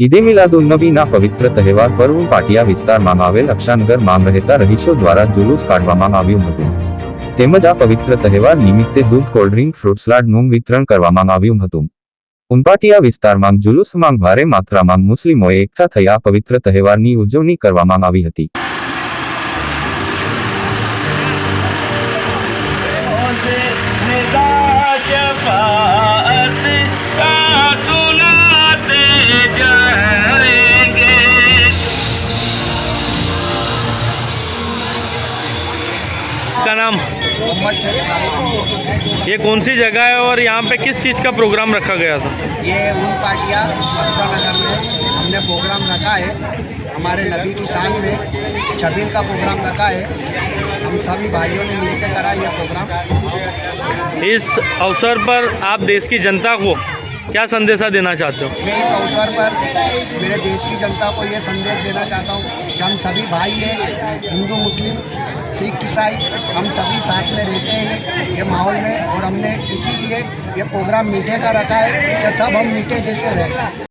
ઈદે નબીના પવિત્ર તહેવાર પર પાટિયા વિસ્તારમાં આવેલ અક્ષાનગરમાં રહેતા રહીશો દ્વારા જુલુસ કાઢવામાં આવ્યું હતું. તેમજ આ પવિત્ર તહેવાર નિમિત્તે દૂધ, કોલ્ડ ડ્રિંક, ફ્રૂટ સલાડનું વિતરણ કરવામાં આવ્યું હતું. ઉનપાટિયા વિસ્તારમાં જુલુસમાં ભારે માત્રામાં મુસ્લિમોએ એકઠા આ પવિત્ર તહેવારની ઉજવણી કરવામાં આવી હતી. का नाम? मोहम्मद ये कौन सी जगह है और यहाँ पे किस चीज़ का प्रोग्राम रखा गया था? ये ऊन पाटिया नगर में हमने प्रोग्राम रखा है। हमारे नबी की शान में छबील का प्रोग्राम रखा है। हम सभी भाइयों ने मिलकर करा ये प्रोग्राम इस अवसर पर आप देश की जनता को क्या संदेशा देना चाहते हो? मैं इस अवसर पर मेरे देश की जनता को ये संदेश देना चाहता हूँ कि हम सभी भाई हैं, हिंदू, मुस्लिम, सिख, ईसाई, हम सभी साथ में रहते हैं ये माहौल में और हमने इसीलिए ये प्रोग्राम मीठे का रखा है कि सब हम मीठे जैसे रहें।